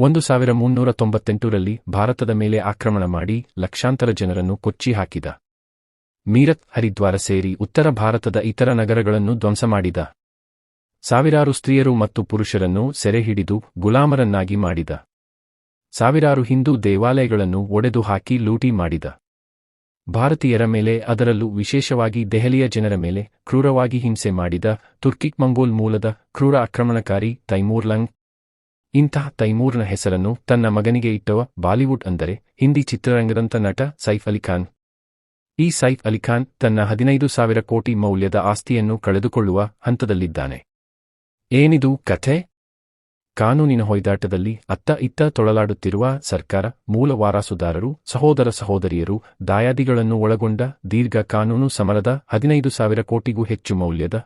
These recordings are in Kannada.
ಒಂದು ಸಾವಿರ ಮುನ್ನೂರ ತೊಂಬತ್ತೆಂಟರಲ್ಲಿ ಭಾರತದ ಮೇಲೆ ಆಕ್ರಮಣ ಮಾಡಿ ಲಕ್ಷಾಂತರ ಜನರನ್ನು ಕೊಚ್ಚಿ ಹಾಕಿದ. ಮೀರತ್ ಹರಿದ್ವಾರ ಸೇರಿ ಉತ್ತರ ಭಾರತದ ಇತರ ನಗರಗಳನ್ನು ಧ್ವಂಸ ಮಾಡಿದ. ಸಾವಿರಾರು ಸ್ತ್ರೀಯರು ಮತ್ತು ಪುರುಷರನ್ನು ಸೆರೆಹಿಡಿದು ಗುಲಾಮರನ್ನಾಗಿ ಮಾಡಿದ. ಸಾವಿರಾರು ಹಿಂದೂ ದೇವಾಲಯಗಳನ್ನು ಒಡೆದು ಹಾಕಿ ಲೂಟಿ ಮಾಡಿದ. ಭಾರತೀಯರ ಮೇಲೆ, ಅದರಲ್ಲೂ ವಿಶೇಷವಾಗಿ ದೆಹಲಿಯ ಜನರ ಮೇಲೆ, ಕ್ರೂರವಾಗಿ ಹಿಂಸೆ ಮಾಡಿದ ತುರ್ಕಿಕ್ ಮಂಗೋಲ್ ಮೂಲದ ಕ್ರೂರ ಆಕ್ರಮಣಕಾರಿ ತೈಮೂರ್ಲಂಗ್ ಇಂತಹ ತೈಮೂರ್ನ ಹೆಸರನ್ನು ತನ್ನ ಮಗನಿಗೆ ಇಟ್ಟವ ಬಾಲಿವುಡ್ ಅಂದರೆ ಹಿಂದಿ ಚಿತ್ರರಂಗದಂಥ ನಟ ಸೈಫ್ ಅಲಿಖಾನ್ ಈ ಸೈಫ್ ಅಲಿಖಾನ್ ತನ್ನ ಹದಿನೈದು ಸಾವಿರ ಕೋಟಿ ಮೌಲ್ಯದ ಆಸ್ತಿಯನ್ನು ಕಳೆದುಕೊಳ್ಳುವ ಹಂತದಲ್ಲಿದ್ದಾನೆ. ಏನಿದು ಕಥೆ? ಕಾನೂನಿನ ಹೊಯ್ದಾಟದಲ್ಲಿ ಅತ್ತ ಇತ್ತ ತೊಳಲಾಡುತ್ತಿರುವ ಸರ್ಕಾರ ಮೂಲ ವಾರಸುದಾರರು, ಸಹೋದರ ಸಹೋದರಿಯರು, ದಾಯಾದಿಗಳನ್ನು ಒಳಗೊಂಡ ದೀರ್ಘ ಕಾನೂನು ಸಮರದ ಹದಿನೈದು ಸಾವಿರ ಕೋಟಿಗೂ ಹೆಚ್ಚು ಮೌಲ್ಯದ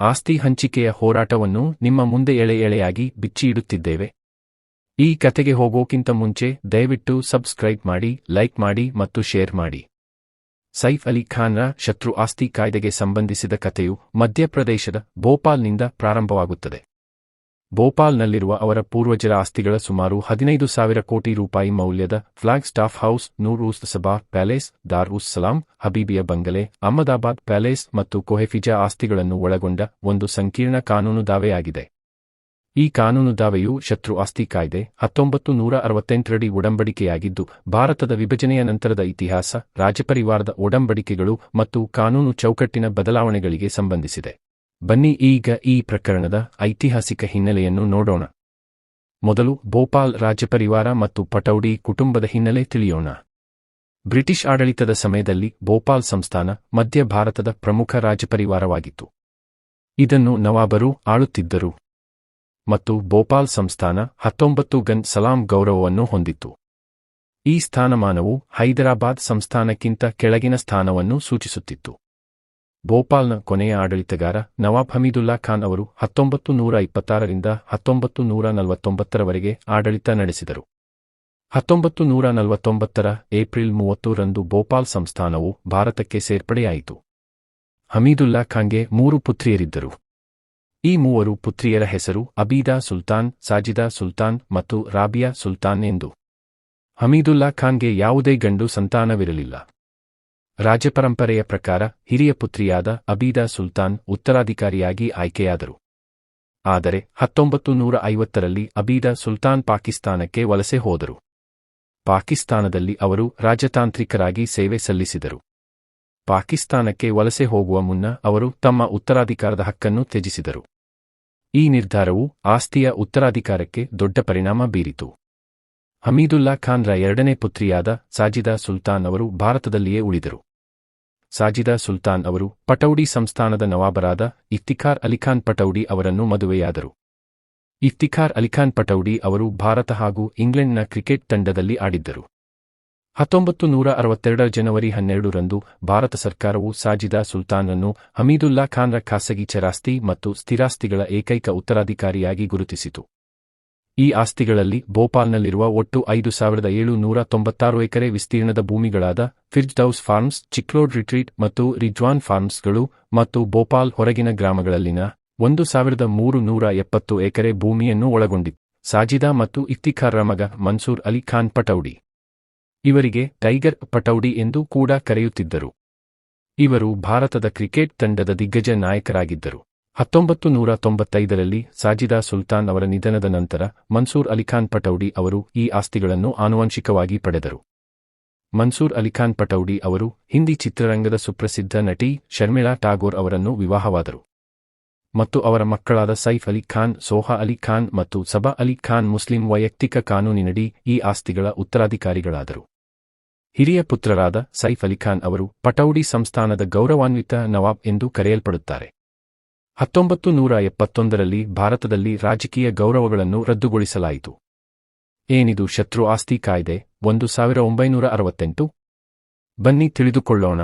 ಆಸ್ತಿ ಹಂಚಿಕೆಯ ಹೋರಾಟವನ್ನು ನಿಮ್ಮ ಮುಂದೆ ಎಳೆ ಎಳೆಯಾಗಿ ಬಿಚ್ಚಿಯಿಡುತ್ತಿದ್ದೇವೆ ಈ ಕತೆಗೆ ಹೋಗೋಕ್ಕಿಂತ ಮುಂಚೆ ದಯವಿಟ್ಟು ಸಬ್ಸ್ಕ್ರೈಬ್ ಮಾಡಿ, ಲೈಕ್ ಮಾಡಿ ಮತ್ತು ಶೇರ್ ಮಾಡಿ. ಸೈಫ್ ಅಲಿ ಖಾನ್ರ ಶತ್ರು ಆಸ್ತಿ ಕಾಯ್ದೆಗೆ ಸಂಬಂಧಿಸಿದ ಕಥೆಯು ಮಧ್ಯಪ್ರದೇಶದ ಭೋಪಾಲ್ನಿಂದ ಪ್ರಾರಂಭವಾಗುತ್ತದೆ. ಭೋಪಾಲ್ನಲ್ಲಿರುವ ಅವರ ಪೂರ್ವಜರ ಆಸ್ತಿಗಳ ಸುಮಾರು ಹದಿನೈದು ಸಾವಿರ ಕೋಟಿ ರೂಪಾಯಿ ಮೌಲ್ಯದ Flag Staff House Noor us Saba Palace Dar us Salam ಹಬೀಬಿಯ ಬಂಗಲೆ ಅಹಮದಾಬಾದ್ ಪ್ಯಾಲೇಸ್ ಮತ್ತು ಕೊಹೆಫಿಜಾ ಆಸ್ತಿಗಳನ್ನು ಒಳಗೊಂಡ ಒಂದು ಸಂಕೀರ್ಣ ಕಾನೂನು ದಾವೆಯಾಗಿದೆ. ಈ ಕಾನೂನು ದಾವೆಯು ಶತ್ರು ಆಸ್ತಿ ಕಾಯ್ದೆ ಹತ್ತೊಂಬತ್ತು ನೂರ ಅರವತ್ತೆಂಟರಡಿ ಒಡಂಬಡಿಕೆಯಾಗಿದ್ದು, ಭಾರತದ ವಿಭಜನೆಯ ನಂತರದ ಇತಿಹಾಸ, ರಾಜಪರಿವಾರದ ಒಡಂಬಡಿಕೆಗಳು ಮತ್ತು ಕಾನೂನು ಚೌಕಟ್ಟಿನ ಬದಲಾವಣೆಗಳಿಗೆ ಸಂಬಂಧಿಸಿದೆ. ಬನ್ನಿ ಈಗ ಈ ಪ್ರಕರಣದ ಐತಿಹಾಸಿಕ ಹಿನ್ನೆಲೆಯನ್ನು ನೋಡೋಣ. ಮೊದಲು ಭೋಪಾಲ್ ರಾಜಪರಿವಾರ ಮತ್ತು ಪಟೌಡಿ ಕುಟುಂಬದ ಹಿನ್ನೆಲೆ ತಿಳಿಯೋಣ. ಬ್ರಿಟಿಷ್ ಆಡಳಿತದ ಸಮಯದಲ್ಲಿ ಭೋಪಾಲ್ ಸಂಸ್ಥಾನ ಮಧ್ಯ ಭಾರತದ ಪ್ರಮುಖ ರಾಜಪರಿವಾರವಾಗಿತ್ತು ಇದನ್ನು ನವಾಬರು ಆಳುತ್ತಿದ್ದರು. ಮತ್ತು ಭೋಪಾಲ್ ಸಂಸ್ಥಾನ ಹತ್ತೊಂಬತ್ತು ಗನ್ ಸಲಾಂ ಗೌರವವನ್ನು ಹೊಂದಿತ್ತು. ಈ ಸ್ಥಾನಮಾನವು ಹೈದರಾಬಾದ್ ಸಂಸ್ಥಾನಕ್ಕಿಂತ ಕೆಳಗಿನ ಸ್ಥಾನವನ್ನು ಸೂಚಿಸುತ್ತಿತ್ತು. ಭೋಪಾಲ್ನ ಕೊನೆಯ ಆಡಳಿತಗಾರ ನವಾಬ್ ಹಮೀದುಲ್ಲಾ ಖಾನ್ ಅವರು ಹತ್ತೊಂಬತ್ತು ನೂರ ಇಪ್ಪತ್ತಾರರಿಂದ ಹತ್ತೊಂಬತ್ತು ನೂರ ನಲವತ್ತೊಂಬತ್ತರವರೆಗೆ ಆಡಳಿತ ನಡೆಸಿದರು. ಹತ್ತೊಂಬತ್ತು ನೂರ ನಲವತ್ತೊಂಬತ್ತರ ಏಪ್ರಿಲ್ ಮೂವತ್ತರಂದು ಭೋಪಾಲ್ ಸಂಸ್ಥಾನವು ಭಾರತಕ್ಕೆ ಸೇರ್ಪಡೆಯಾಯಿತು. ಹಮೀದುಲ್ಲಾ ಖಾನ್ಗೆ ಮೂರು ಪುತ್ರಿಯರಿದ್ದರು. ಈ ಮೂವರು ಪುತ್ರಿಯರ ಹೆಸರು ಅಬೀದಾ ಸುಲ್ತಾನ್, ಸಾಜಿದಾ ಸುಲ್ತಾನ್ ಮತ್ತು ರಾಬಿಯಾ ಸುಲ್ತಾನ್ ಎಂದು. ಹಮೀದುಲ್ಲಾ ಖಾನ್ಗೆ ಯಾವುದೇ ಗಂಡು ಸಂತಾನವಿರಲಿಲ್ಲ. ರಾಜಪರಂಪರೆಯ ಪ್ರಕಾರ ಹಿರಿಯ ಪುತ್ರಿಯಾದ ಅಬೀದಾ ಸುಲ್ತಾನ್ ಉತ್ತರಾಧಿಕಾರಿಯಾಗಿ ಆಯ್ಕೆಯಾದರು. ಆದರೆ ಹತ್ತೊಂಬತ್ತು ನೂರ ಐವತ್ತರಲ್ಲಿ ಅಬೀದಾ ಸುಲ್ತಾನ್ ಪಾಕಿಸ್ತಾನಕ್ಕೆ ವಲಸೆ ಹೋದರು. ಪಾಕಿಸ್ತಾನದಲ್ಲಿ ಅವರು ರಾಜತಾಂತ್ರಿಕರಾಗಿ ಸೇವೆ ಸಲ್ಲಿಸಿದರು. ಪಾಕಿಸ್ತಾನಕ್ಕೆ ವಲಸೆ ಹೋಗುವ ಮುನ್ನ ಅವರು ತಮ್ಮ ಉತ್ತರಾಧಿಕಾರದ ಹಕ್ಕನ್ನು ತ್ಯಜಿಸಿದರು. ಈ ನಿರ್ಧಾರವು ಆಸ್ತಿಯ ಉತ್ತರಾಧಿಕಾರಕ್ಕೆ ದೊಡ್ಡ ಪರಿಣಾಮ ಬೀರಿತು. ಹಮೀದುಲ್ಲಾ ಖಾನ್ರ ಎರಡನೇ ಪುತ್ರಿಯಾದ ಸಾಜಿದಾ ಸುಲ್ತಾನ್ ಅವರು ಭಾರತದಲ್ಲಿಯೇ ಉಳಿದರು. ಸಾಜಿದಾ ಸುಲ್ತಾನ್ ಅವರು ಪಟೌಡಿ ಸಂಸ್ಥಾನದ ನವಾಬರಾದ ಇಫ್ತಿಖಾರ್ ಅಲಿಖಾನ್ ಪಟೌಡಿ ಅವರನ್ನು ಮದುವೆಯಾದರು. ಇಫ್ತಿಖಾರ್ ಅಲಿಖಾನ್ ಪಟೌಡಿ ಅವರು ಭಾರತ ಹಾಗೂ ಇಂಗ್ಲೆಂಡ್ನ ಕ್ರಿಕೆಟ್ ತಂಡದಲ್ಲಿ ಆಡಿದ್ದರು. ಹತ್ತೊಂಬತ್ತು ನೂರ ಅರವತ್ತೆರಡರ ಜನವರಿ ಹನ್ನೆರಡರಂದು ಭಾರತ ಸರ್ಕಾರವು ಸಾಜಿದಾ ಸುಲ್ತಾನ್ರನ್ನು ಹಮೀದುಲ್ಲಾ ಖಾನ್ರ ಖಾಸಗಿ ಚರಾಸ್ತಿ ಮತ್ತು ಸ್ಥಿರಾಸ್ತಿಗಳ ಏಕೈಕ ಉತ್ತರಾಧಿಕಾರಿಯಾಗಿ ಗುರುತಿಸಿತು. ಈ ಆಸ್ತಿಗಳಲ್ಲಿ ಭೋಪಾಲ್ನಲ್ಲಿರುವ ಒಟ್ಟು ಐದು ಸಾವಿರದ ಏಳು ನೂರ ತೊಂಬತ್ತಾರು ಎಕರೆ ವಿಸ್ತೀರ್ಣದ ಭೂಮಿಗಳಾದ ಫಿರ್ಜ್ಡೌಸ್ ಫಾರ್ಮ್ಸ್, ಚಿಕ್ಲೋಡ್ ರಿಟ್ರೀಟ್ ಮತ್ತು ರಿಜ್ವಾನ್ ಫಾರ್ಮ್ಸ್ಗಳು ಮತ್ತು ಭೋಪಾಲ್ ಹೊರಗಿನ ಗ್ರಾಮಗಳಲ್ಲಿನ ಒಂದು ಸಾವಿರದ ಮೂರು ನೂರ ಎಪ್ಪತ್ತು ಎಕರೆ ಭೂಮಿಯನ್ನು ಒಳಗೊಂಡಿತ್ತು. ಸಾಜಿದಾ ಮತ್ತು ಇಫ್ತಿಖಾರ್ರ ಮಗ ಮನ್ಸೂರ್ ಅಲಿ ಖಾನ್ ಪಟೌಡಿ ಇವರಿಗೆ ಟೈಗರ್ ಪಟೌಡಿ ಎಂದು ಕೂಡ ಕರೆಯುತ್ತಿದ್ದರು. ಇವರು ಭಾರತದ ಕ್ರಿಕೆಟ್ ತಂಡದ ದಿಗ್ಗಜ ನಾಯಕರಾಗಿದ್ದರು. ಹತ್ತೊಂಬತ್ತು ನೂರ ತೊಂಬತ್ತೈದರಲ್ಲಿ ಸಾಜಿದಾ ಸುಲ್ತಾನ್ ಅವರ ನಿಧನದ ನಂತರ ಮನ್ಸೂರ್ ಅಲಿಖಾನ್ ಪಟೌಡಿ ಅವರು ಈ ಆಸ್ತಿಗಳನ್ನು ಆನುವಂಶಿಕವಾಗಿ ಪಡೆದರು. ಮನ್ಸೂರ್ ಅಲಿಖಾನ್ ಪಟೌಡಿ ಅವರು ಹಿಂದಿ ಚಿತ್ರರಂಗದ ಸುಪ್ರಸಿದ್ಧ ನಟಿ ಶರ್ಮಿಳಾ ಟಾಗೋರ್ ಅವರನ್ನು ವಿವಾಹವಾದರು. ಮತ್ತು ಅವರ ಮಕ್ಕಳಾದ ಸೈಫ್ ಅಲಿ ಖಾನ್, ಸೋಹಾ ಅಲಿ ಖಾನ್ ಮತ್ತು ಸಬಾ ಅಲಿ ಖಾನ್ ಮುಸ್ಲಿಂ ವೈಯಕ್ತಿಕ ಕಾನೂನಿನಡಿ ಈ ಆಸ್ತಿಗಳ ಉತ್ತರಾಧಿಕಾರಿಗಳಾದರು. ಹಿರಿಯ ಪುತ್ರರಾದ ಸೈಫ್ ಅಲಿ ಖಾನ್ ಅವರು ಪಟೌಡಿ ಸಂಸ್ಥಾನದ ಗೌರವಾನ್ವಿತ ನವಾಬ್ ಎಂದು ಕರೆಯಲ್ಪಡುತ್ತಾರೆ. ಹತ್ತೊಂಬತ್ತು ನೂರ ಎಪ್ಪತ್ತೊಂದರಲ್ಲಿ ಭಾರತದಲ್ಲಿ ರಾಜಕೀಯ ಗೌರವಗಳನ್ನು ರದ್ದುಗೊಳಿಸಲಾಯಿತು. ಏನಿದು ಶತ್ರು ಆಸ್ತಿ ಕಾಯ್ದೆ? ಒಂದು ಸಾವಿರ ಒಂಬೈನೂರ ಅರವತ್ತೆಂಟು? ಬನ್ನಿ ತಿಳಿದುಕೊಳ್ಳೋಣ.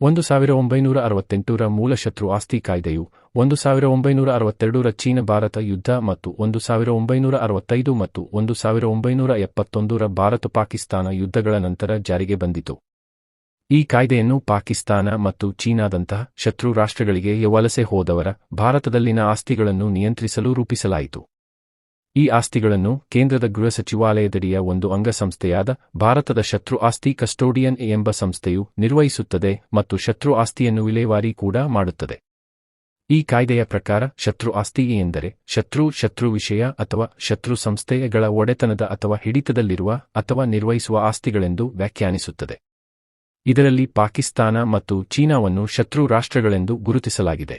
ಒಂದು ಸಾವಿರ ಒಂಬೈನೂರ ಅರವತ್ತೆಂಟರ ಮೂಲ ಶತ್ರು ಆಸ್ತಿ ಕಾಯ್ದೆಯು ಒಂದು ಸಾವಿರ ಒಂಬೈನೂರ ಅರವತ್ತೆರಡರ ಚೀನ ಭಾರತ ಯುದ್ಧ ಮತ್ತು ಒಂದು ಸಾವಿರ ಒಂಬೈನೂರ ಅರವತ್ತೈದು ಮತ್ತು ಒಂದು ಸಾವಿರ ಒಂಬೈನೂರ ಎಪ್ಪತ್ತೊಂದರ ಭಾರತ ಪಾಕಿಸ್ತಾನ ಯುದ್ಧಗಳ ನಂತರ ಜಾರಿಗೆ ಬಂದಿತು. ಈ ಕಾಯ್ದೆಯನ್ನು ಪಾಕಿಸ್ತಾನ ಮತ್ತು ಚೀನಾದಂತಹ ಶತ್ರು ರಾಷ್ಟ್ರಗಳಿಗೆ ವಲಸೆ ಹೋದವರ ಭಾರತದಲ್ಲಿನ ಆಸ್ತಿಗಳನ್ನು ನಿಯಂತ್ರಿಸಲು ರೂಪಿಸಲಾಯಿತು. ಈ ಆಸ್ತಿಗಳನ್ನು ಕೇಂದ್ರದ ಗೃಹ ಸಚಿವಾಲಯದಡಿಯ ಒಂದು ಅಂಗಸಂಸ್ಥೆಯಾದ ಭಾರತದ ಶತ್ರು ಆಸ್ತಿ ಕಸ್ಟೋಡಿಯನ್ ಎಂಬ ಸಂಸ್ಥೆಯು ನಿರ್ವಹಿಸುತ್ತದೆ ಮತ್ತು ಶತ್ರು ಆಸ್ತಿಯನ್ನು ವಿಲೇವಾರಿ ಕೂಡ ಮಾಡುತ್ತದೆ. ಈ ಕಾಯ್ದೆಯ ಪ್ರಕಾರ ಶತ್ರು ಆಸ್ತಿ ಎಂದರೆ ಶತ್ರು ಶತ್ರು ವಿಷಯ ಅಥವಾ ಶತ್ರು ಸಂಸ್ಥೆಗಳ ಒಡೆತನದ ಅಥವಾ ಹಿಡಿತದಲ್ಲಿರುವ ಅಥವಾ ನಿರ್ವಹಿಸುವ ಆಸ್ತಿಗಳೆಂದು ವ್ಯಾಖ್ಯಾನಿಸುತ್ತದೆ. ಇದರಲ್ಲಿ ಪಾಕಿಸ್ತಾನ ಮತ್ತು ಚೀನಾವನ್ನು ಶತ್ರು ರಾಷ್ಟ್ರಗಳೆಂದು ಗುರುತಿಸಲಾಗಿದೆ.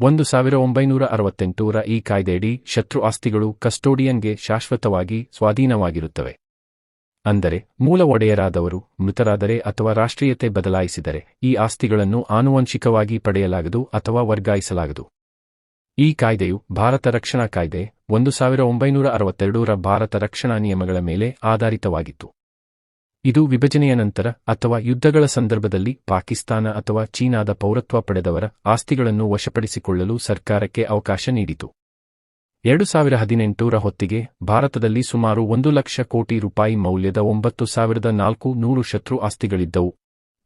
ಒಂದು ಸಾವಿರ ಒಂಬೈನೂರ ಅರವತ್ತೆಂಟರ ಈ ಕಾಯ್ದೆಯಡಿ ಶತ್ರು ಆಸ್ತಿಗಳು ಕಸ್ಟೋಡಿಯನ್ಗೆ ಶಾಶ್ವತವಾಗಿ ಸ್ವಾಧೀನವಾಗಿರುತ್ತವೆ. ಅಂದರೆ ಮೂಲ ಒಡೆಯರಾದವರು ಮೃತರಾದರೆ ಅಥವಾ ರಾಷ್ಟ್ರೀಯತೆ ಬದಲಾಯಿಸಿದರೆ ಈ ಆಸ್ತಿಗಳನ್ನು ಆನುವಂಶಿಕವಾಗಿ ಪಡೆಯಲಾಗದು ಅಥವಾ ವರ್ಗಾಯಿಸಲಾಗದು. ಈ ಕಾಯ್ದೆಯು ಭಾರತ ರಕ್ಷಣಾ ಕಾಯ್ದೆ ಒಂದು ಸಾವಿರ ಒಂಬೈನೂರ ಅರವತ್ತೆರಡರ ಭಾರತ ರಕ್ಷಣಾ ನಿಯಮಗಳ ಮೇಲೆ ಆಧಾರಿತವಾಗಿತ್ತು. ಇದು ವಿಭಜನೆಯ ನಂತರ ಅಥವಾ ಯುದ್ಧಗಳ ಸಂದರ್ಭದಲ್ಲಿ ಪಾಕಿಸ್ತಾನ ಅಥವಾ ಚೀನಾದ ಪೌರತ್ವ ಪಡೆದವರ ಆಸ್ತಿಗಳನ್ನು ವಶಪಡಿಸಿಕೊಳ್ಳಲು ಸರ್ಕಾರಕ್ಕೆ ಅವಕಾಶ ನೀಡಿತು. ಎರಡು ಸಾವಿರ ಹದಿನೆಂಟರ ಹೊತ್ತಿಗೆ ಭಾರತದಲ್ಲಿ ಸುಮಾರು ಒಂದು ಲಕ್ಷ ಕೋಟಿ ರೂಪಾಯಿ ಮೌಲ್ಯದ ಒಂಬತ್ತು ಸಾವಿರದ ನಾಲ್ಕು ನೂರು ಶತ್ರು ಆಸ್ತಿಗಳಿದ್ದವು.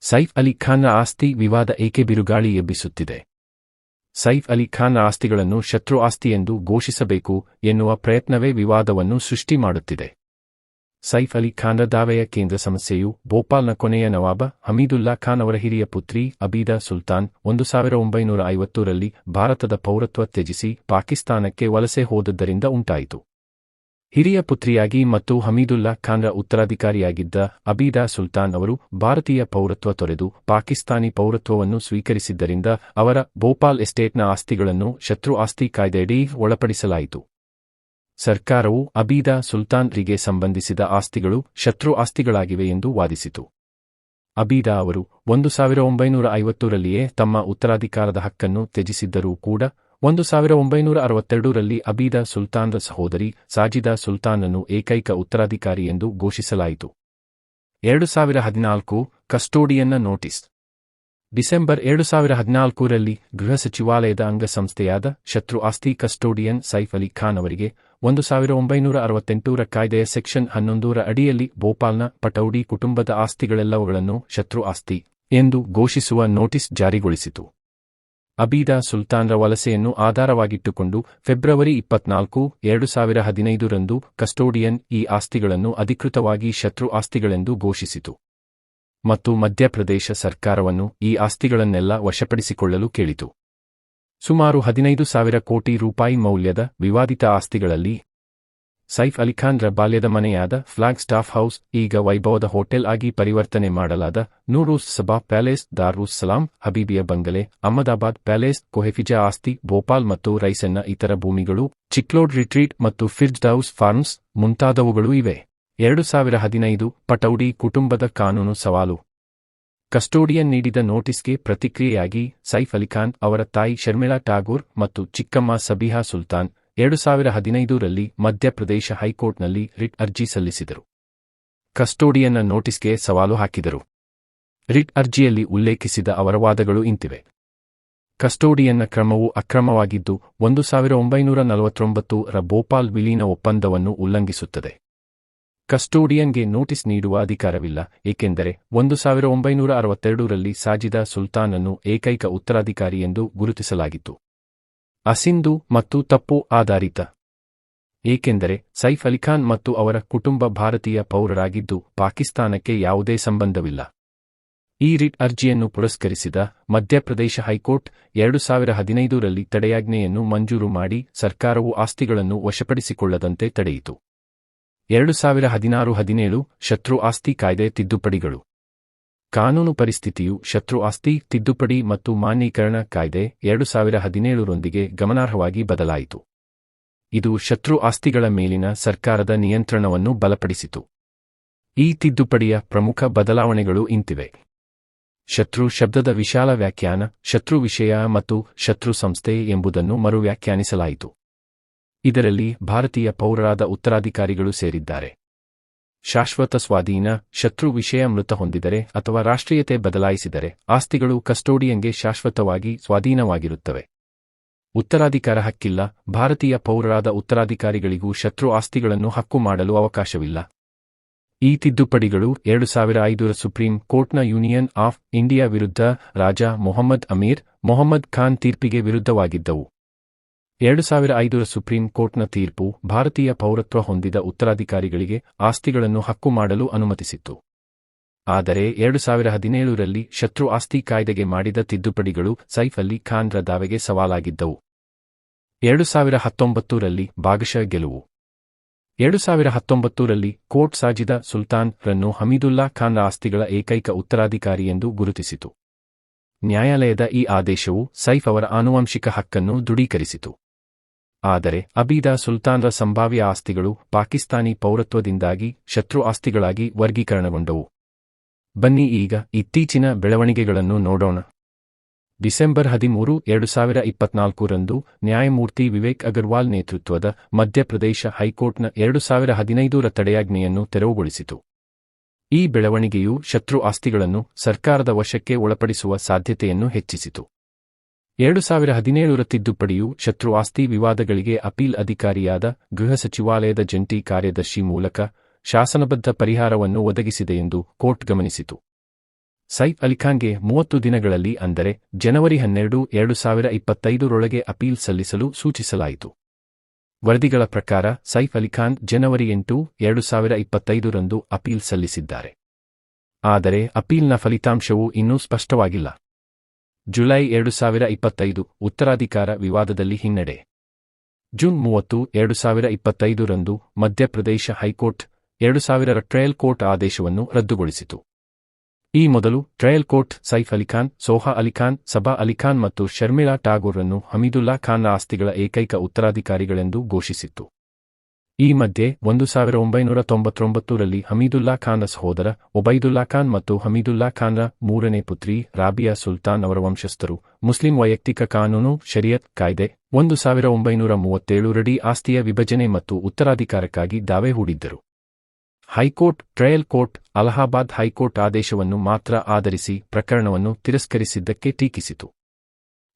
ಸೈಫ್ ಅಲಿ ಖಾನ್ನ ಆಸ್ತಿ ವಿವಾದ ಏಕೆ ಬಿರುಗಾಳಿ ಎಬ್ಬಿಸುತ್ತಿದೆ? ಸೈಫ್ ಅಲಿ ಖಾನ್ನ ಆಸ್ತಿಗಳನ್ನು ಶತ್ರು ಆಸ್ತಿ ಎಂದು ಘೋಷಿಸಬೇಕು ಎನ್ನುವ ಪ್ರಯತ್ನವೇ ವಿವಾದವನ್ನು ಸೃಷ್ಟಿ ಮಾಡುತ್ತಿದೆ. ಸೈಫ್ ಅಲಿ ಖಾನ್ರ ದಾವೆಯ ಕೇಂದ್ರ ಸಮಸ್ಯೆಯು ಭೋಪಾಲ್ನ ಕೊನೆಯ ನವಾಬ ಹಮೀದುಲ್ಲಾ ಖಾನ್ ಅವರ ಹಿರಿಯ ಪುತ್ರಿ ಅಬೀದಾ ಸುಲ್ತಾನ್ ಒಂದು ಸಾವಿರ ಒಂಬೈನೂರ ಐವತ್ತೂರಲ್ಲಿ ಭಾರತದ ಪೌರತ್ವ ತ್ಯಜಿಸಿ ಪಾಕಿಸ್ತಾನಕ್ಕೆ ವಲಸೆ ಹೋದದ್ದರಿಂದ ಉಂಟಾಯಿತು. ಹಿರಿಯ ಪುತ್ರಿಯಾಗಿ ಮತ್ತು ಹಮೀದುಲ್ಲಾ ಖಾನ್ರ ಉತ್ತರಾಧಿಕಾರಿಯಾಗಿದ್ದ ಅಬೀದಾ ಸುಲ್ತಾನ್ ಅವರು ಭಾರತೀಯ ಪೌರತ್ವ ತೊರೆದು ಪಾಕಿಸ್ತಾನಿ ಪೌರತ್ವವನ್ನು ಸ್ವೀಕರಿಸಿದ್ದರಿಂದ ಅವರ ಭೋಪಾಲ್ ಎಸ್ಟೇಟ್ನ ಆಸ್ತಿಗಳನ್ನು ಶತ್ರು ಆಸ್ತಿ ಕಾಯ್ದೆಯಡಿ ಒಳಪಡಿಸಲಾಯಿತು. ಸರ್ಕಾರವು ಅಬೀದಾ ಸುಲ್ತಾನ್ರಿಗೆ ಸಂಬಂಧಿಸಿದ ಆಸ್ತಿಗಳು ಶತ್ರು ಆಸ್ತಿಗಳಾಗಿವೆ ಎಂದು ವಾದಿಸಿತು. ಅಬೀದಾ ಅವರು ಒಂದು ಸಾವಿರ ಒಂಬೈನೂರ ಐವತ್ತರಲ್ಲಿಯೇ ತಮ್ಮ ಉತ್ತರಾಧಿಕಾರದ ಹಕ್ಕನ್ನು ತ್ಯಜಿಸಿದ್ದರೂ ಕೂಡ ಒಂದು ಸಾವಿರ ಒಂಬೈನೂರ ಅರವತ್ತೆರಡರಲ್ಲಿ ಅಬೀದ ಸುಲ್ತಾನ್ರ ಸಹೋದರಿ ಸಾಜಿದಾ ಸುಲ್ತಾನನ್ನು ಏಕೈಕ ಉತ್ತರಾಧಿಕಾರಿ ಎಂದು ಘೋಷಿಸಲಾಯಿತು. ಎರಡು ಸಾವಿರ ಹದಿನಾಲ್ಕು ಕಸ್ಟೋಡಿಯನ್ನ ನೋಟಿಸ್. ಡಿಸೆಂಬರ್ ಎರಡು ಸಾವಿರ ಹದಿನಾಲ್ಕರಲ್ಲಿ ಗೃಹ ಸಚಿವಾಲಯದ ಅಂಗಸಂಸ್ಥೆಯಾದ ಶತ್ರು ಆಸ್ತಿ ಕಸ್ಟೋಡಿಯನ್ ಸೈಫ್ ಅಲಿ ಖಾನ್ ಅವರಿಗೆ ಒಂದು ಸಾವಿರ ಒಂಬೈನೂರ ಅರವತ್ತೆಂಟರ ಕಾಯ್ದೆಯ ಸೆಕ್ಷನ್ ಹನ್ನೊಂದರ ಅಡಿಯಲ್ಲಿ ಭೋಪಾಲ್ನ ಪಟೌಡಿ ಕುಟುಂಬದ ಆಸ್ತಿಗಳೆಲ್ಲವುಗಳನ್ನು ಶತ್ರು ಆಸ್ತಿ ಎಂದು ಘೋಷಿಸುವ ನೋಟಿಸ್ ಜಾರಿಗೊಳಿಸಿತು. ಅಬೀದಾ ಸುಲ್ತಾನ್ರ ವಲಸೆಯನ್ನು ಆಧಾರವಾಗಿಟ್ಟುಕೊಂಡು ಫೆಬ್ರವರಿ ಇಪ್ಪತ್ನಾಲ್ಕು ಎರಡು ಸಾವಿರ ಹದಿನೈದರಂದು ಕಸ್ಟೋಡಿಯನ್ ಈ ಆಸ್ತಿಗಳನ್ನು ಅಧಿಕೃತವಾಗಿ ಶತ್ರು ಆಸ್ತಿಗಳೆಂದು ಘೋಷಿಸಿತು. ಮತ್ತು ಮಧ್ಯಪ್ರದೇಶ ಸರ್ಕಾರವನ್ನು ಈ ಆಸ್ತಿಗಳನ್ನೆಲ್ಲ ವಶಪಡಿಸಿಕೊಳ್ಳಲು ಕೇಳಿತು. ಸುಮಾರು ಹದಿನೈದು ಸಾವಿರ ಕೋಟಿ ರೂಪಾಯಿ ಮೌಲ್ಯದ ವಿವಾದಿತ ಆಸ್ತಿಗಳಲ್ಲಿ ಸೈಫ್ ಅಲಿಖಾನ್ರ ಬಾಲ್ಯದ ಮನೆಯಾದ ಫ್ಲಾಗ್ ಸ್ಟಾಫ್ ಹೌಸ್, ಈಗ ವೈಭವದ ಹೋಟೆಲ್ ಆಗಿ ಪರಿವರ್ತನೆ ಮಾಡಲಾದ ನೂರೂಸ್ ಸಬಾ ಪ್ಯಾಲೇಸ್, ದಾರೂಸ್ ಸಲಾಂ, ಹಬೀಬಿಯ ಬಂಗಲೆ, ಅಹಮದಾಬಾದ್ ಪ್ಯಾಲೇಸ್, ಕೊಹೆಫಿಜಾ ಆಸ್ತಿ, ಭೋಪಾಲ್ ಮತ್ತು ರೈಸನ್ನ ಇತರ ಭೂಮಿಗಳು, ಚಿಕ್ಲೋಡ್ ರಿಟ್ರೀಟ್ ಮತ್ತು ಫಿರ್ಜ್ಡೌಸ್ ಫಾರ್ಮ್ಸ್ ಮುಂತಾದವುಗಳು ಇವೆ. ಎರಡು ಸಾವಿರ ಹದಿನೈದು ಪಟೌಡಿ ಕುಟುಂಬದ ಕಾನೂನು ಸವಾಲು. ಕಸ್ಟೋಡಿಯನ್ ನೀಡಿದ ನೋಟಿಸ್ಗೆ ಪ್ರತಿಕ್ರಿಯೆಯಾಗಿ ಸೈಫ್ ಅಲಿಖಾನ್ ಅವರ ತಾಯಿ ಶರ್ಮಿಳಾ ಟಾಗೂರ್ ಮತ್ತು ಚಿಕ್ಕಮ್ಮ ಸಬಿಹಾ ಸುಲ್ತಾನ್ ಎರಡು ಸಾವಿರ ಹದಿನೈದರಲ್ಲಿ ಮಧ್ಯಪ್ರದೇಶ ಹೈಕೋರ್ಟ್ನಲ್ಲಿ ರಿಟ್ ಅರ್ಜಿ ಸಲ್ಲಿಸಿದರು. ಕಸ್ಟೋಡಿಯನ್ನ ನೋಟಿಸ್ಗೆ ಸವಾಲು ಹಾಕಿದರು. ರಿಟ್ ಅರ್ಜಿಯಲ್ಲಿ ಉಲ್ಲೇಖಿಸಿದ ಅವರ ವಾದಗಳು ಇಂತಿವೆ. ಕಸ್ಟೋಡಿಯನ್ನ ಕ್ರಮವು ಅಕ್ರಮವಾಗಿದ್ದು, ಒಂದು ಸಾವಿರ ಒಂಬೈನೂರ ನಲವತ್ತೊಂಬತ್ತು ರ ಭೋಪಾಲ್ ವಿಲೀನ ಒಪ್ಪಂದವನ್ನು ಉಲ್ಲಂಘಿಸುತ್ತದೆ. ಕಸ್ಟೋಡಿಯನ್ಗೆ ನೋಟಿಸ್ ನೀಡುವ ಅಧಿಕಾರವಿಲ್ಲ, ಏಕೆಂದರೆ ಒಂದು ಸಾವಿರ ಒಂಬೈನೂರ ಅರವತ್ತೆರಡರಲ್ಲಿ ಸಾಜಿದ ಸುಲ್ತಾನನ್ನು ಏಕೈಕ ಉತ್ತರಾಧಿಕಾರಿ ಎಂದು ಗುರುತಿಸಲಾಗಿತ್ತು. ಅಸಿಂಧು ಮತ್ತು ತಪ್ಪು ಆಧಾರಿತ. ಏಕೆಂದರೆ ಸೈಫ್ ಅಲಿಖಾನ್ ಮತ್ತು ಅವರ ಕುಟುಂಬ ಭಾರತೀಯ ಪೌರರಾಗಿದ್ದು ಪಾಕಿಸ್ತಾನಕ್ಕೆ ಯಾವುದೇ ಸಂಬಂಧವಿಲ್ಲ. ಈ ರಿಟ್ ಅರ್ಜಿಯನ್ನು ಪುರಸ್ಕರಿಸಿದ ಮಧ್ಯಪ್ರದೇಶ ಹೈಕೋರ್ಟ್ ಎರಡು ಸಾವಿರ ಹದಿನೈದರಲ್ಲಿ ತಡೆಯಾಜ್ಞೆಯನ್ನು ಮಂಜೂರು ಮಾಡಿ ಸರ್ಕಾರವು ಆಸ್ತಿಗಳನ್ನು ವಶಪಡಿಸಿಕೊಳ್ಳದಂತೆ ತಡೆಯಿತು. ಎರಡು ಸಾವಿರ ಹದಿನಾರು ಹದಿನೇಳು ಶತ್ರು ಆಸ್ತಿ ಕಾಯ್ದೆ ತಿದ್ದುಪಡಿಗಳು. ಕಾನೂನು ಪರಿಸ್ಥಿತಿಯು ಶತ್ರು ಆಸ್ತಿ, ತಿದ್ದುಪಡಿ ಮತ್ತು ಮಾನ್ಯೀಕರಣ ಕಾಯ್ದೆ ಎರಡು ಸಾವಿರ ಹದಿನೇಳರೊಂದಿಗೆ ಗಮನಾರ್ಹವಾಗಿ ಬದಲಾಯಿತು. ಇದು ಶತ್ರು ಆಸ್ತಿಗಳ ಮೇಲಿನ ಸರ್ಕಾರದ ನಿಯಂತ್ರಣವನ್ನು ಬಲಪಡಿಸಿತು. ಈ ತಿದ್ದುಪಡಿಯ ಪ್ರಮುಖ ಬದಲಾವಣೆಗಳು ಇಂತಿವೆ. ಶತ್ರು ಶಬ್ದದ ವಿಶಾಲ ವ್ಯಾಖ್ಯಾನ, ಶತ್ರು ವಿಷಯ ಮತ್ತು ಶತ್ರು ಸಂಸ್ಥೆ ಎಂಬುದನ್ನು ಮರು ವ್ಯಾಖ್ಯಾನಿಸಲಾಯಿತು ಇದರಲ್ಲಿ ಭಾರತೀಯ ಪೌರರಾದ ಉತ್ತರಾಧಿಕಾರಿಗಳು ಸೇರಿದ್ದಾರೆ. ಶಾಶ್ವತ ಸ್ವಾಧೀನ, ಶತ್ರು ವಿಷಯ ಮೃತ ಹೊಂದಿದರೆ ಅಥವಾ ರಾಷ್ಟ್ರೀಯತೆ ಬದಲಾಯಿಸಿದರೆ ಆಸ್ತಿಗಳು ಕಸ್ಟೋಡಿಯನ್ಗೆ ಶಾಶ್ವತವಾಗಿ ಸ್ವಾಧೀನವಾಗಿರುತ್ತವೆ. ಉತ್ತರಾಧಿಕಾರ ಹಕ್ಕಿಲ್ಲ, ಭಾರತೀಯ ಪೌರರಾದ ಉತ್ತರಾಧಿಕಾರಿಗಳಿಗೂ ಶತ್ರು ಆಸ್ತಿಗಳನ್ನು ಹಕ್ಕು ಮಾಡಲು ಅವಕಾಶವಿಲ್ಲ. ಈ ತಿದ್ದುಪಡಿಗಳು ಎರಡು ಸಾವಿರ ಐದರ ಸುಪ್ರೀಂ ಕೋರ್ಟ್ನ ಯೂನಿಯನ್ ಆಫ್ ಇಂಡಿಯಾ ವಿರುದ್ಧ ರಾಜಾ ಮೊಹಮ್ಮದ್ ಅಮೀರ್, ಮೊಹಮ್ಮದ್ ಖಾನ್ ತೀರ್ಪಿಗೆ ವಿರುದ್ಧವಾಗಿದ್ದವು. ಎರಡು ಸಾವಿರ ಐದರ ಸುಪ್ರೀಂ ಕೋರ್ಟ್ನ ತೀರ್ಪು ಭಾರತೀಯ ಪೌರತ್ವ ಹೊಂದಿದ ಉತ್ತರಾಧಿಕಾರಿಗಳಿಗೆ ಆಸ್ತಿಗಳನ್ನು ಹಕ್ಕು ಮಾಡಲು ಅನುಮತಿಸಿತ್ತು. ಆದರೆ ಎರಡು ಸಾವಿರ ಹದಿನೇಳರಲ್ಲಿ ಶತ್ರು ಆಸ್ತಿ ಕಾಯ್ದೆಗೆ ಮಾಡಿದ ತಿದ್ದುಪಡಿಗಳು ಸೈಫ್ ಅಲಿ ಖಾನ್ರ ದಾವೆಗೆ ಸವಾಲಾಗಿದ್ದವು. ಎರಡು ಸಾವಿರ ಹತ್ತೊಂಬತ್ತರಲ್ಲಿ ಭಾಗಶಃ ಗೆಲುವು. ಎರಡು ಸಾವಿರ ಹತ್ತೊಂಬತ್ತರಲ್ಲಿ ಕೋರ್ಟ್ ಸಾಜಿದ ಸುಲ್ತಾನ್ ರನ್ನು ಹಮೀದುಲ್ಲಾ ಖಾನ್ರ ಆಸ್ತಿಗಳ ಏಕೈಕ ಉತ್ತರಾಧಿಕಾರಿ ಎಂದು ಗುರುತಿಸಿತು. ನ್ಯಾಯಾಲಯದ ಈ ಆದೇಶವು ಸೈಫ್ ಅವರ ಆನುವಂಶಿಕ ಹಕ್ಕನ್ನು ದೃಢೀಕರಿಸಿತು. ಆದರೆ ಅಬೀದ ಸುಲ್ತಾನ್ರ ಸಂಭಾವ್ಯ ಆಸ್ತಿಗಳು ಪಾಕಿಸ್ತಾನಿ ಪೌರತ್ವದಿಂದಾಗಿ ಶತ್ರು ಆಸ್ತಿಗಳಾಗಿ ವರ್ಗೀಕರಣಗೊಂಡವು. ಬನ್ನಿ ಈಗ ಇತ್ತೀಚಿನ ಬೆಳವಣಿಗೆಗಳನ್ನು ನೋಡೋಣ. ಡಿಸೆಂಬರ್ ಹದಿಮೂರು, ಎರಡು ಸಾವಿರ ಇಪ್ಪತ್ನಾಲ್ಕರಂದು ನ್ಯಾಯಮೂರ್ತಿ ವಿವೇಕ್ ಅಗರ್ವಾಲ್ ನೇತೃತ್ವದ ಮಧ್ಯಪ್ರದೇಶ ಹೈಕೋರ್ಟ್ನ ಎರಡು ಸಾವಿರ ಹದಿನೈದರ ತಡೆಯಾಜ್ಞೆಯನ್ನು ತೆರವುಗೊಳಿಸಿತು. ಈ ಬೆಳವಣಿಗೆಯು ಶತ್ರು ಆಸ್ತಿಗಳನ್ನು ಸರ್ಕಾರದ ವಶಕ್ಕೆ ಒಳಪಡಿಸುವ ಸಾಧ್ಯತೆಯನ್ನು ಹೆಚ್ಚಿಸಿತು. ಎರಡು ಸಾವಿರ ಹದಿನೇಳರ ತಿದ್ದುಪಡಿಯು ಶತ್ರು ಆಸ್ತಿ ವಿವಾದಗಳಿಗೆ ಅಪೀಲ್ ಅಧಿಕಾರಿಯಾದ ಗೃಹ ಸಚಿವಾಲಯದ ಜಂಟಿ ಕಾರ್ಯದರ್ಶಿ ಮೂಲಕ ಶಾಸನಬದ್ಧ ಪರಿಹಾರವನ್ನು ಒದಗಿಸಿದೆ ಎಂದು ಕೋರ್ಟ್ ಗಮನಿಸಿತು. ಸೈಫ್ ಅಲಿಖಾನ್ಗೆ ಮೂವತ್ತು ದಿನಗಳಲ್ಲಿ ಅಂದರೆ ಜನವರಿ ಹನ್ನೆರಡು, ಎರಡು ಸಾವಿರ ಇಪ್ಪತ್ತೈದರೊಳಗೆ ಅಪೀಲ್ ಸಲ್ಲಿಸಲು ಸೂಚಿಸಲಾಯಿತು. ವರದಿಗಳ ಪ್ರಕಾರ ಸೈಫ್ ಅಲಿಖಾನ್ ಜನವರಿ ಎಂಟು, ಎರಡು ಸಾವಿರ ಇಪ್ಪತ್ತೈದರಂದು ಅಪೀಲ್ ಸಲ್ಲಿಸಿದ್ದಾರೆ. ಆದರೆ ಅಪೀಲ್ನ ಫಲಿತಾಂಶವು ಇನ್ನೂ ಸ್ಪಷ್ಟವಾಗಿಲ್ಲ. ಜುಲೈ ಎರಡು ಸಾವಿರ ಇಪ್ಪತ್ತೈದು, ಉತ್ತರಾಧಿಕಾರ ವಿವಾದದಲ್ಲಿ ಹಿನ್ನಡೆ. ಜೂನ್ ಮೂವತ್ತು, ಎರಡು ಸಾವಿರ ಇಪ್ಪತ್ತೈದರಂದು ಮಧ್ಯಪ್ರದೇಶ ಹೈಕೋರ್ಟ್ ಎರಡು ಸಾವಿರರ ಟ್ರಯಲ್ ಕೋರ್ಟ್ ಆದೇಶವನ್ನು ರದ್ದುಗೊಳಿಸಿತು. ಈ ಮೊದಲು ಟ್ರಯಲ್ ಕೋರ್ಟ್ ಸೈಫ್ ಅಲಿಖಾನ್ ಸೋಹಾ ಅಲಿಖಾನ್ ಸಬಾ ಅಲಿಖಾನ್ ಮತ್ತು ಶರ್ಮಿಳಾ ಟಾಗೋರ್ರನ್ನು ಹಮೀದುಲ್ಲಾ ಖಾನ್ನ ಆಸ್ತಿಗಳ ಏಕೈಕ ಉತ್ತರಾಧಿಕಾರಿಗಳೆಂದು ಘೋಷಿಸಿತ್ತು. ಈ ಮಧ್ಯೆ ಒಂದು ಸಾವಿರ ಒಂಬೈನೂರ ತೊಂಬತ್ತೊಂಬತ್ತರಲ್ಲಿ ಹಮೀದುಲ್ಲಾ ಖಾನ್ನ ಸಹೋದರ ಒಬೈದುಲ್ಲಾ ಖಾನ್ ಮತ್ತು ಹಮೀದುಲ್ಲಾ ಖಾನ್ರ ಮೂರನೇ ಪುತ್ರಿ ರಾಬಿಯಾ ಸುಲ್ತಾನ್ ಅವರ ವಂಶಸ್ಥರು, ಮುಸ್ಲಿಂ ವೈಯಕ್ತಿಕ ಕಾನೂನು, ಶರಿಯತ್ ಕಾಯ್ದೆ, ಒಂದು ಸಾವಿರ ಒಂಬೈನೂರ ಮೂವತ್ತೇಳರಡಿ ಆಸ್ತಿಯ ವಿಭಜನೆ ಮತ್ತು ಉತ್ತರಾಧಿಕಾರಕ್ಕಾಗಿ ದಾವೆ ಹೂಡಿದ್ದರು. High court, trial court, Allahabad high court ಆದೇಶವನ್ನು ಮಾತ್ರ ಆಧರಿಸಿ ಪ್ರಕರಣವನ್ನು ತಿರಸ್ಕರಿಸಿದ್ದಕ್ಕೆ ಟೀಕಿಸಿತು.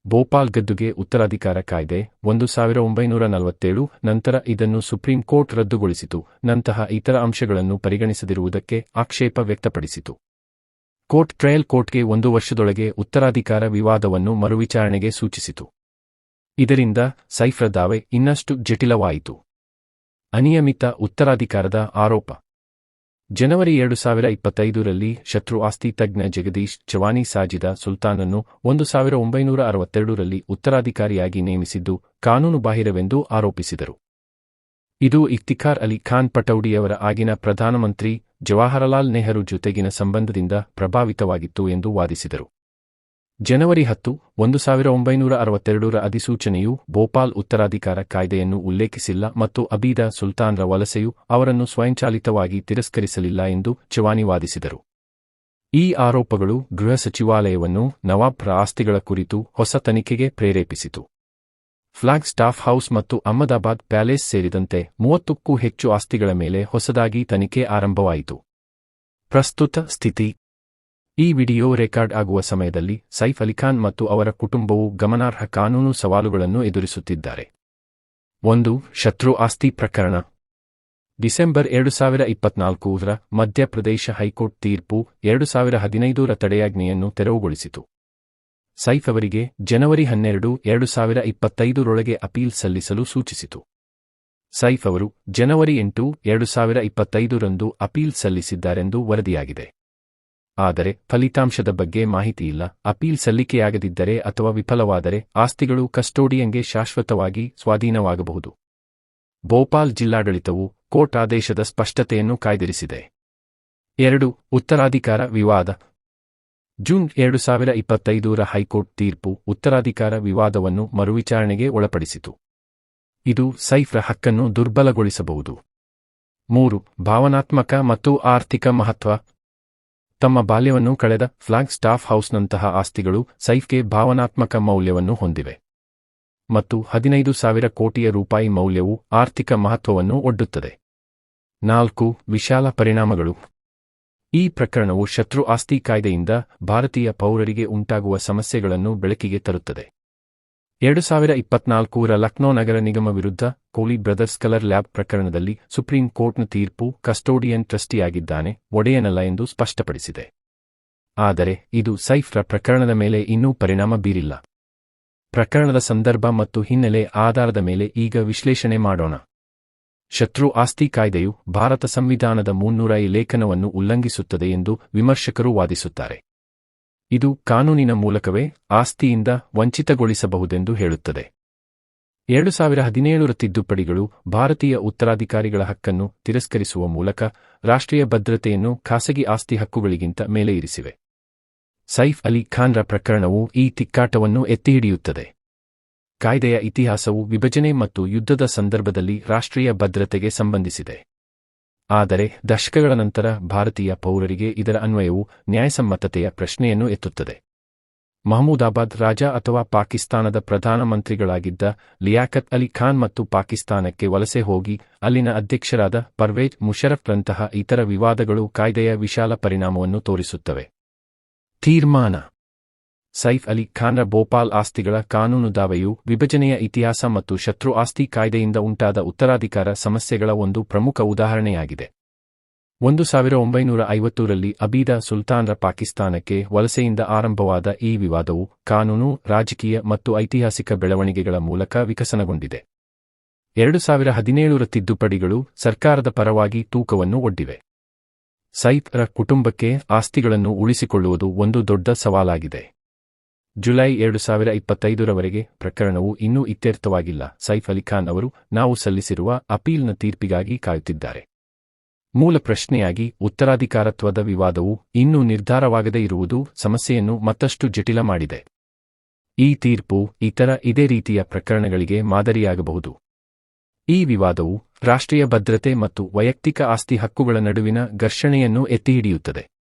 ಭೋಪಾಲ್ ಗದ್ದುಗೆ ಉತ್ತರಾಧಿಕಾರ ಕಾಯ್ದೆ, ಒಂದು ಸಾವಿರ ಒಂಬೈನೂರ ನಲವತ್ತೇಳು, ನಂತರ ಇದನ್ನು ಸುಪ್ರೀಂ ಕೋರ್ಟ್ ರದ್ದುಗೊಳಿಸಿತು, ನಂತಹ ಇತರ ಅಂಶಗಳನ್ನು ಪರಿಗಣಿಸದಿರುವುದಕ್ಕೆ ಆಕ್ಷೇಪ ವ್ಯಕ್ತಪಡಿಸಿತು. ಕೋರ್ಟ್ ಟ್ರಯಲ್ ಕೋರ್ಟ್ಗೆ ಒಂದು ವರ್ಷದೊಳಗೆ ಉತ್ತರಾಧಿಕಾರ ವಿವಾದವನ್ನು ಮರುವಿಚಾರಣೆಗೆ ಸೂಚಿಸಿತು. ಇದರಿಂದ ಸೈಫ್ರ ದಾವೆ ಇನ್ನಷ್ಟು ಜಟಿಲವಾಯಿತು. ಅನಿಯಮಿತ ಉತ್ತರಾಧಿಕಾರದ ಆರೋಪ. ಜನವರಿ ಎರಡು ಸಾವಿರ ಇಪ್ಪತ್ತೈದರಲ್ಲಿ ಶತ್ರು ಆಸ್ತಿ ತಜ್ಞ ಜಗದೀಶ್ ಚವಾನಿ ಸಾಜಿದ ಸುಲ್ತಾನನ್ನು ಒಂದು ಸಾವಿರ ಒಂಬೈನೂರ ಅರವತ್ತೆರಡರಲ್ಲಿ ಉತ್ತರಾಧಿಕಾರಿಯಾಗಿ ನೇಮಿಸಿದ್ದು ಕಾನೂನುಬಾಹಿರವೆಂದು ಆರೋಪಿಸಿದರು. ಇದು ಇಫ್ತಿಖಾರ್ ಅಲಿ ಖಾನ್ ಪಟೌಡಿಯವರ ಆಗಿನ ಪ್ರಧಾನಮಂತ್ರಿ ಜವಾಹರಲಾಲ್ ನೆಹರು ಜೊತೆಗಿನ ಸಂಬಂಧದಿಂದ ಪ್ರಭಾವಿತವಾಗಿತ್ತು ಎಂದು ವಾದಿಸಿದರು. ಜನವರಿ ಹತ್ತು, ಒಂದು ಸಾವಿರ ಒಂಬೈನೂರ ಅರವತ್ತೆರಡರ ಅಧಿಸೂಚನೆಯು ಭೋಪಾಲ್ ಉತ್ತರಾಧಿಕಾರ ಕಾಯ್ದೆಯನ್ನು ಉಲ್ಲೇಖಿಸಿಲ್ಲ ಮತ್ತು ಅಬೀದ ಸುಲ್ತಾನ್ರ ವಲಸೆಯು ಅವರನ್ನು ಸ್ವಯಂಚಾಲಿತವಾಗಿ ತಿರಸ್ಕರಿಸಲಿಲ್ಲ ಎಂದು ಚವಾನಿ ವಾದಿಸಿದರು. ಈ ಆರೋಪಗಳು ಗೃಹ ಸಚಿವಾಲಯವನ್ನು ನವಾಬ್ರ ಆಸ್ತಿಗಳ ಕುರಿತು ಹೊಸ ತನಿಖೆಗೆ ಪ್ರೇರೇಪಿಸಿತು. ಫ್ಲಾಗ್ ಸ್ಟಾಫ್ ಹೌಸ್ ಮತ್ತು ಅಹಮದಾಬಾದ್ ಪ್ಯಾಲೇಸ್ ಸೇರಿದಂತೆ ಮೂವತ್ತಕ್ಕೂ ಹೆಚ್ಚು ಆಸ್ತಿಗಳ ಮೇಲೆ ಹೊಸದಾಗಿ ತನಿಖೆ ಆರಂಭವಾಯಿತು. ಪ್ರಸ್ತುತ ಸ್ಥಿತಿ ಈ ವಿಡಿಯೋ ರೆಕಾರ್ಡ್ ಆಗುವ ಸಮಯದಲ್ಲಿ ಸೈಫ್ ಅಲಿಖಾನ್ ಮತ್ತು ಅವರ ಕುಟುಂಬವು ಗಮನಾರ್ಹ ಕಾನೂನು ಸವಾಲುಗಳನ್ನು ಎದುರಿಸುತ್ತಿದ್ದಾರೆ. ಒಂದು, ಶತ್ರು ಆಸ್ತಿ ಪ್ರಕರಣ. ಡಿಸೆಂಬರ್ ಎರಡು ಸಾವಿರ ಇಪ್ಪತ್ನಾಲ್ಕರ ಮಧ್ಯಪ್ರದೇಶ ಹೈಕೋರ್ಟ್ ತೀರ್ಪು ಎರಡು ಸಾವಿರ ಹದಿನೈದರ ತಡೆಯಾಜ್ಞೆಯನ್ನು ತೆರವುಗೊಳಿಸಿತು. ಸೈಫ್ ಅವರಿಗೆ ಜನವರಿ ಹನ್ನೆರಡು, ಎರಡು ಸಾವಿರ ಇಪ್ಪತ್ತೈದರೊಳಗೆ ಅಪೀಲ್ ಸಲ್ಲಿಸಲು ಸೂಚಿಸಿತು. ಸೈಫ್ ಅವರು ಜನವರಿ ಎಂಟು, ಎರಡು ಸಾವಿರ ಇಪ್ಪತ್ತೈದರಂದು ಅಪೀಲ್ ಸಲ್ಲಿಸಿದ್ದಾರೆಂದು ವರದಿಯಾಗಿದೆ. ಆದರೆ ಫಲಿತಾಂಶದ ಬಗ್ಗೆ ಮಾಹಿತಿಯಿಲ್ಲ ಅಪೀಲ್ ಸಲ್ಲಿಕೆಯಾಗದಿದ್ದರೆ ಅಥವಾ ವಿಫಲವಾದರೆ ಆಸ್ತಿಗಳು ಕಸ್ಟೋಡಿಯಂಗೆ ಶಾಶ್ವತವಾಗಿ ಸ್ವಾಧೀನವಾಗಬಹುದು. ಭೋಪಾಲ್ ಜಿಲ್ಲಾಡಳಿತವು ಕೋರ್ಟ್ ಆದೇಶದ ಸ್ಪಷ್ಟತೆಯನ್ನು ಕಾಯ್ದಿರಿಸಿದೆ. ಎರಡು, ಉತ್ತರಾಧಿಕಾರ ವಿವಾದ. ಜೂನ್ ಎರಡು ಸಾವಿರ ಇಪ್ಪತ್ತೈದರ ಹೈಕೋರ್ಟ್ ತೀರ್ಪು ಉತ್ತರಾಧಿಕಾರ ವಿವಾದವನ್ನು ಮರುವಿಚಾರಣೆಗೆ ಒಳಪಡಿಸಿತು. ಇದು ಸೈಫ್ರ ಹಕ್ಕನ್ನು ದುರ್ಬಲಗೊಳಿಸಬಹುದು. ಮೂರು, ಭಾವನಾತ್ಮಕ ಮತ್ತು ಆರ್ಥಿಕ ಮಹತ್ವ. ತಮ್ಮ ಬಾಲ್ಯವನ್ನು ಕಳೆದ ಫ್ಲಾಗ್ ಸ್ಟಾಫ್ ಹೌಸ್ನಂತಹ ಆಸ್ತಿಗಳು ಸೈಫ್ಗೆ ಭಾವನಾತ್ಮಕ ಮೌಲ್ಯವನ್ನು ಹೊಂದಿವೆ. ಮತ್ತು ಹದಿನೈದು ಸಾವಿರ ಕೋಟಿಯ ರೂಪಾಯಿ ಮೌಲ್ಯವು ಆರ್ಥಿಕ ಮಹತ್ವವನ್ನು ಒಡ್ಡುತ್ತದೆ. ನಾಲ್ಕು ವಿಶಾಲ ಪರಿಣಾಮಗಳು. ಈ ಪ್ರಕರಣವು ಶತ್ರು ಆಸ್ತಿ ಕಾಯ್ದೆಯಿಂದ ಭಾರತೀಯ ಪೌರರಿಗೆ ಉಂಟಾಗುವ ಸಮಸ್ಯೆಗಳನ್ನು ಬೆಳಕಿಗೆ ತರುತ್ತದೆ. ಎರಡು ಸಾವಿರ ಇಪ್ಪತ್ನಾಲ್ಕರ ಲಕ್ನೋ ನಗರ ನಿಗಮ ವಿರುದ್ಧ ಕೋಲಿ ಬ್ರದರ್ಸ್ ಕಲರ್ ಲ್ಯಾಬ್ ಪ್ರಕರಣದಲ್ಲಿ ಸುಪ್ರೀಂ ಕೋರ್ಟ್ನ ತೀರ್ಪು ಕಸ್ಟೋಡಿಯನ್ ಟ್ರಸ್ಟಿಯಾಗಿದ್ದಾನೆ, ಒಡೆಯನಲ್ಲ ಎಂದು ಸ್ಪಷ್ಟಪಡಿಸಿದೆ. ಆದರೆ, ಇದು ಸೈಫ್ರ ಪ್ರಕರಣದ ಮೇಲೆ ಇನ್ನೂ ಪರಿಣಾಮ ಬೀರಿಲ್ಲ. ಪ್ರಕರಣದ ಸಂದರ್ಭ ಮತ್ತು ಹಿನ್ನೆಲೆ ಆಧಾರದ ಮೇಲೆ ಈಗ ವಿಶ್ಲೇಷಣೆ ಮಾಡೋಣ. ಶತ್ರು ಆಸ್ತಿ ಕಾಯ್ದೆಯು ಭಾರತ ಸಂವಿಧಾನದ ಮುನ್ನೂರ ಲೇಖನವನ್ನು ಉಲ್ಲಂಘಿಸುತ್ತದೆ ಎಂದು ವಿಮರ್ಶಕರು ವಾದಿಸುತ್ತಾರೆ. ಇದು ಕಾನೂನಿನ ಮೂಲಕವೇ ಆಸ್ತಿಯಿಂದ ವಂಚಿತಗೊಳಿಸಬಹುದೆಂದು ಹೇಳುತ್ತದೆ. ಎರಡು ಸಾವಿರ ಹದಿನೇಳರ ತಿದ್ದುಪಡಿಗಳು ಭಾರತೀಯ ಉತ್ತರಾಧಿಕಾರಿಗಳ ಹಕ್ಕನ್ನು ತಿರಸ್ಕರಿಸುವ ಮೂಲಕ ರಾಷ್ಟ್ರೀಯ ಭದ್ರತೆಯನ್ನು ಖಾಸಗಿ ಆಸ್ತಿ ಹಕ್ಕುಗಳಿಗಿಂತ ಮೇಲೆ ಇರಿಸಿವೆ. ಸೈಫ್ ಅಲಿ ಖಾನ್ರ ಪ್ರಕರಣವು ಈ ತಿಕ್ಕಾಟವನ್ನು ಎತ್ತಿಹಿಡಿಯುತ್ತದೆ. ಕಾಯ್ದೆಯ ಇತಿಹಾಸವು ವಿಭಜನೆ ಮತ್ತು ಯುದ್ಧದ ಸಂದರ್ಭದಲ್ಲಿ ರಾಷ್ಟ್ರೀಯ ಭದ್ರತೆಗೆ ಸಂಬಂಧಿಸಿದೆ. ಆದರೆ ದಶಕಗಳ ನಂತರ ಭಾರತೀಯ ಪೌರರಿಗೆ ಇದರ ಅನ್ವಯವು ನ್ಯಾಯಸಮ್ಮತತೆಯ ಪ್ರಶ್ನೆಯನ್ನು ಎತ್ತುತ್ತದೆ. ಮಹಮೂದಾಬಾದ್ ರಾಜ ಅಥವಾ ಪಾಕಿಸ್ತಾನದ ಪ್ರಧಾನಮಂತ್ರಿಗಳಾಗಿದ್ದ ಲಿಯಾಕತ್ ಅಲಿ ಖಾನ್ ಮತ್ತು ಪಾಕಿಸ್ತಾನಕ್ಕೆ ವಲಸೆ ಹೋಗಿ ಅಲ್ಲಿನ ಅಧ್ಯಕ್ಷರಾದ ಪರ್ವೇಜ್ ಮುಷರಫ್ರಂತಹ ಇತರ ವಿವಾದಗಳು ಕಾಯ್ದೆಯ ವಿಶಾಲ ಪರಿಣಾಮವನ್ನು ತೋರಿಸುತ್ತವೆ. ತೀರ್ಮಾನ ಸೈಫ್ ಅಲಿ ಖಾನ್ರ ಭೋಪಾಲ್ ಆಸ್ತಿಗಳ ಕಾನೂನು ದಾವೆಯು ವಿಭಜನೆಯ ಇತಿಹಾಸ ಮತ್ತು ಶತ್ರು ಆಸ್ತಿ ಕಾಯ್ದೆಯಿಂದ ಉಂಟಾದ ಉತ್ತರಾಧಿಕಾರ ಸಮಸ್ಯೆಗಳ ಒಂದು ಪ್ರಮುಖ ಉದಾಹರಣೆಯಾಗಿದೆ. ಒಂದು ಸಾವಿರ ಒಂಬೈನೂರ ಐವತ್ತೂರಲ್ಲಿ ಅಬೀದ ಸುಲ್ತಾನ್ರ ಪಾಕಿಸ್ತಾನಕ್ಕೆ ವಲಸೆಯಿಂದ ಆರಂಭವಾದ ಈ ವಿವಾದವು ಕಾನೂನು, ರಾಜಕೀಯ ಮತ್ತು ಐತಿಹಾಸಿಕ ಬೆಳವಣಿಗೆಗಳ ಮೂಲಕ ವಿಕಸನಗೊಂಡಿದೆ. ಎರಡು ಸಾವಿರ ಹದಿನೇಳರ ತಿದ್ದುಪಡಿಗಳು ಸರ್ಕಾರದ ಪರವಾಗಿ ತೂಕವನ್ನು ಒಡ್ಡಿವೆ. ಸೈಫ್ ರ ಕುಟುಂಬಕ್ಕೆ ಆಸ್ತಿಗಳನ್ನು ಉಳಿಸಿಕೊಳ್ಳುವುದು ಒಂದು ದೊಡ್ಡ ಸವಾಲಾಗಿದೆ. ಜುಲೈ ಎರಡು ಸಾವಿರ ಇಪ್ಪತ್ತೈದರವರೆಗೆ ಪ್ರಕರಣವು ಇನ್ನೂ ಇತ್ಯರ್ಥವಾಗಿಲ್ಲ. ಸೈಫ್ ಅಲಿ ಖಾನ್ ಅವರು ನಾವು ಸಲ್ಲಿಸಿರುವ ಅಪೀಲ್ನ ತೀರ್ಪಿಗಾಗಿ ಕಾಯುತ್ತಿದ್ದಾರೆ. ಮೂಲ ಪ್ರಶ್ನೆಯಾಗಿ, ಉತ್ತರಾಧಿಕಾರತ್ವದ ವಿವಾದವು ಇನ್ನೂ ನಿರ್ಧಾರವಾಗದೇ ಇರುವುದು ಸಮಸ್ಯೆಯನ್ನು ಮತ್ತಷ್ಟು ಜಟಿಲ ಮಾಡಿದೆ. ಈ ತೀರ್ಪು ಇತರ ಇದೇ ರೀತಿಯ ಪ್ರಕರಣಗಳಿಗೆ ಮಾದರಿಯಾಗಬಹುದು. ಈ ವಿವಾದವು ರಾಷ್ಟ್ರೀಯ ಭದ್ರತೆ ಮತ್ತು ವೈಯಕ್ತಿಕ ಆಸ್ತಿ ಹಕ್ಕುಗಳ ನಡುವಿನ ಘರ್ಷಣೆಯನ್ನು ಎತ್ತಿಹಿಡಿಯುತ್ತದೆ.